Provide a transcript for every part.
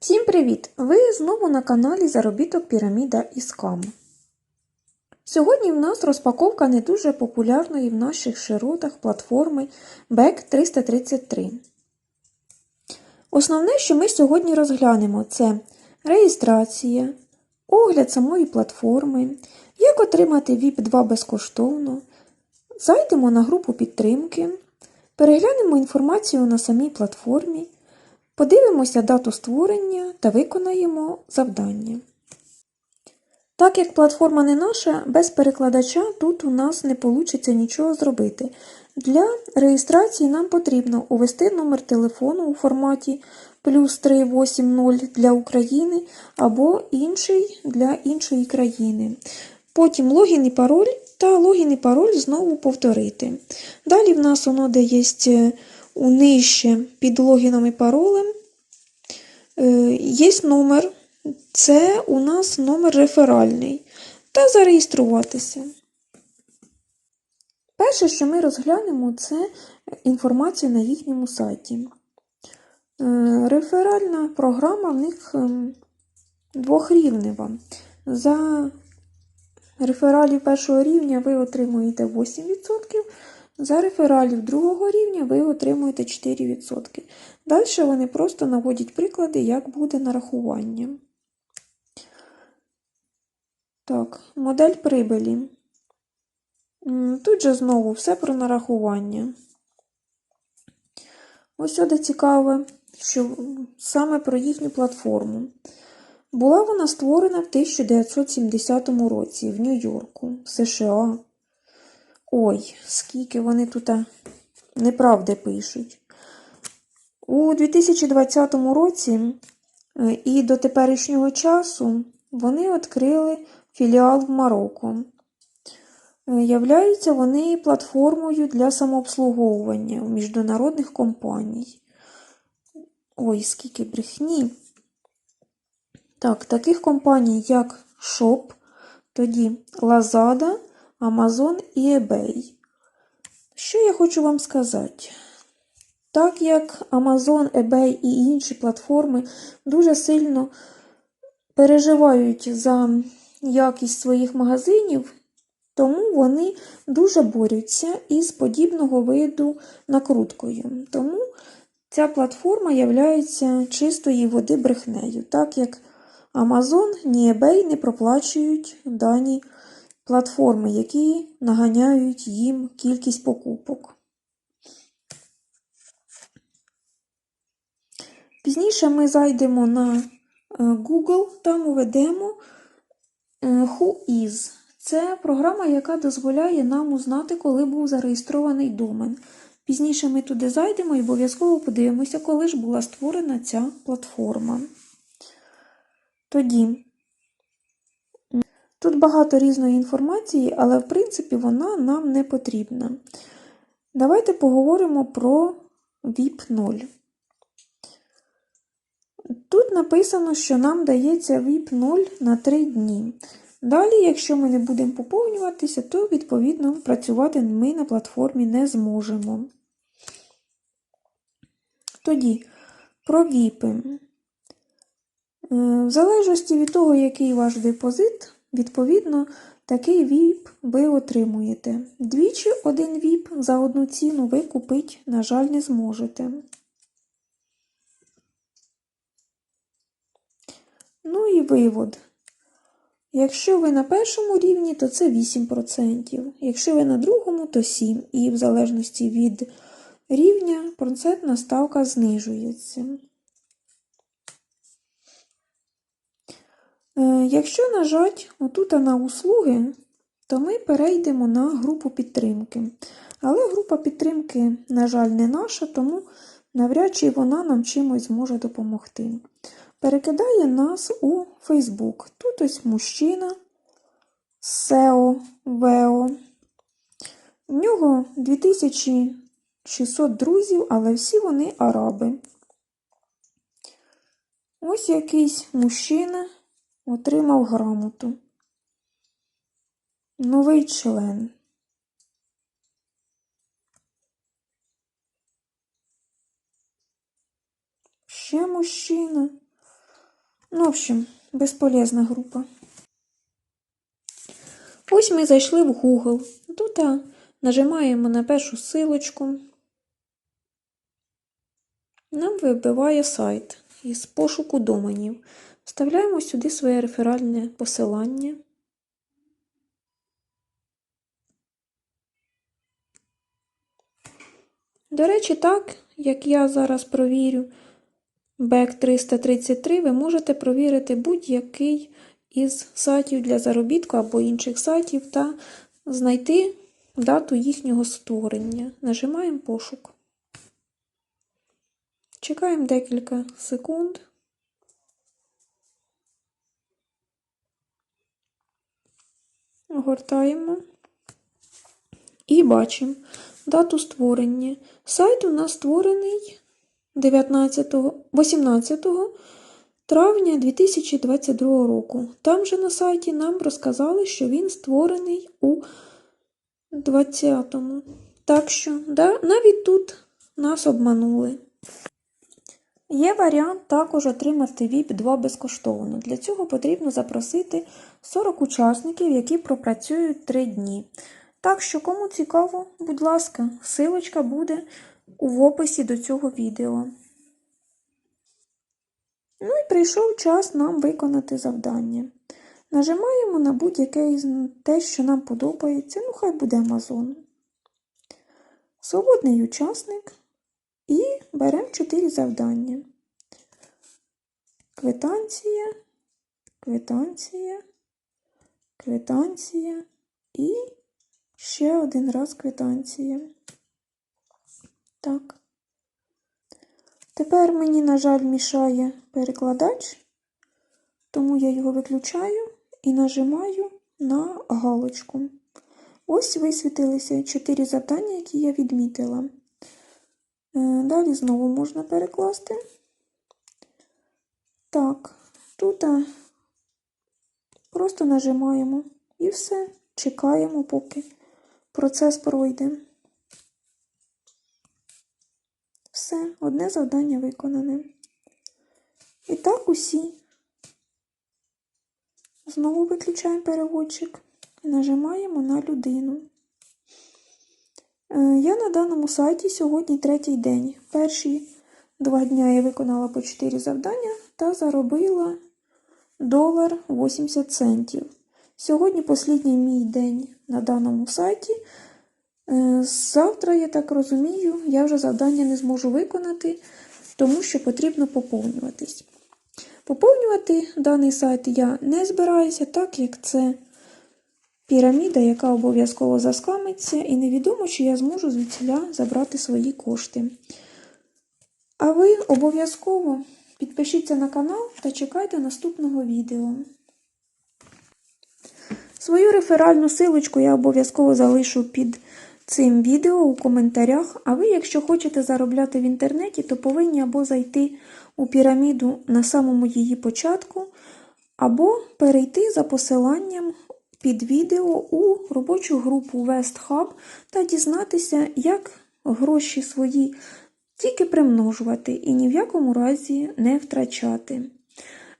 Всім привіт! Ви знову на каналі Заробіток Піраміда і Скам. Сьогодні в нас розпаковка не дуже популярної в наших широтах платформи BEC 333. Основне, що ми сьогодні розглянемо, це реєстрація, огляд самої платформи, як отримати VIP 2 безкоштовно, зайдемо на групу підтримки, переглянемо інформацію на самій платформі. Подивимося дату створення та виконаємо завдання. Так як платформа не наша, без перекладача тут у нас не вийде нічого зробити. Для реєстрації нам потрібно увести номер телефону у форматі плюс 380 для України або інший для іншої країни. Потім логін і пароль та логін і пароль знову повторити. Далі в нас воно де є нижче під логіном і паролем. Є номер, це у нас номер реферальний. Та зареєструватися. Перше, що ми розглянемо, це інформація на їхньому сайті. Реферальна програма в них двохрівнева. За рефералів першого рівня ви отримуєте 8%. За рефералів другого рівня ви отримуєте 4%. Далі вони просто наводять приклади, як буде нарахування. Так, модель прибилі. Тут же знову все про нарахування. Ось сюди цікаве, що саме про їхню платформу. Була вона створена в 1970 році в Нью-Йорку, США. Ой, скільки вони тут неправди пишуть. У 2020 році і до теперішнього часу вони відкрили філіал в Марокко. Являються вони платформою для самообслуговування міжнародних компаній. Ой, скільки брехні. Так, таких компаній, як Shop, тоді Lazada, Amazon і eBay. Що я хочу вам сказати? Так як Amazon, eBay і інші платформи дуже сильно переживають за якість своїх магазинів, тому вони дуже борються із подібного виду накруткою. Тому ця платформа є чистої води брехнею, так як Amazon, ні eBay не проплачують дані платформи, які наганяють їм кількість покупок. Пізніше ми зайдемо на Google, там введемо Who is. Це програма, яка дозволяє нам узнати, коли був зареєстрований домен. Пізніше ми туди зайдемо і обов'язково подивимося, коли ж була створена ця платформа. Тоді Тут багато різної інформації, але в принципі вона нам не потрібна. Давайте поговоримо про VIP 0. Тут написано, що нам дається VIP 0 на 3 дні. Далі, якщо ми не будемо поповнюватися, то, відповідно, працювати ми на платформі не зможемо. Тоді, про VIP. В залежності від того, який ваш депозит, Відповідно, такий VIP ви отримуєте. Двічі один VIP за одну ціну ви купити, на жаль, не зможете. Ну і вивод. Якщо ви на першому рівні, то це 8%. Якщо ви на другому, то 7%. І в залежності від рівня процентна ставка знижується. Якщо нажати отут на услуги, то ми перейдемо на групу підтримки. Але група підтримки, на жаль, не наша, тому навряд чи вона нам чимось зможе допомогти. Перекидає нас у Facebook. Тут ось мужчина, SEO, VEO. У нього 2600 друзів, але всі вони араби. Ось якийсь мужчина. Отримав грамоту. Новий член. Ще мужчина. Ну, в общем, безполезна група. Ось ми зайшли в Google. Тут а, нажимаємо на першу силочку. Нам вибиває сайт із пошуку доменів. Вставляємо сюди своє реферальне посилання. До речі, так, як я зараз провірю BEC 333, ви можете провірити будь-який із сайтів для заробітку або інших сайтів та знайти дату їхнього створення. Нажимаємо пошук. Чекаємо декілька секунд. Гортаємо. І бачимо дату створення. Сайт у нас створений 19, 18 травня 2022 року. Там же на сайті нам розказали, що він створений у 20-му. Так що, да, навіть тут нас обманули. Є варіант також отримати VIP 2 безкоштовно. Для цього потрібно запросити 40 учасників, які пропрацюють 3 дні. Так що, кому цікаво, будь ласка, силочка буде в описі до цього відео. Ну і прийшов час нам виконати завдання. Нажимаємо на будь-яке із те, що нам подобається. Ну, хай буде Amazon. Свободний учасник. Беремо 4 завдання. Квитанція, квитанція, квитанція і ще один раз квитанція. Так. Тепер мені, на жаль, мішає перекладач, тому я його виключаю і нажимаю на галочку. Ось висвітилися 4 завдання, які я відмітила. Е, Далі знову можна перекласти. Так, тут просто нажимаємо і все. Чекаємо, поки процес пройде. Все, одне завдання виконане. І так усі. Знову виключаємо переводчик і нажимаємо на людину. Е, Я на даному сайті сьогодні третій день. Перші два дня я виконала по 4 завдання та заробила долар 80 центів. Сьогодні останній мій день на даному сайті. Е, Завтра, я так розумію, я вже завдання не зможу виконати, тому що потрібно поповнюватись. Поповнювати даний сайт я не збираюся, так як це піраміда, яка обов'язково заскамиться, і невідомо, чи я зможу звідсіля забрати свої кошти. А ви обов'язково підпишіться на канал та чекайте наступного відео. Свою реферальну силочку я обов'язково залишу під цим відео у коментарях. А ви, якщо хочете заробляти в інтернеті, то повинні або зайти у піраміду на самому її початку, або перейти за посиланням під відео у робочу групу Westhub та дізнатися, як гроші свої тільки примножувати і ні в якому разі не втрачати.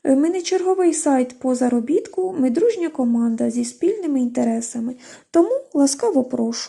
Е, Ми не черговий сайт по заробітку, ми дружня команда зі спільними інтересами, тому ласкаво прошу.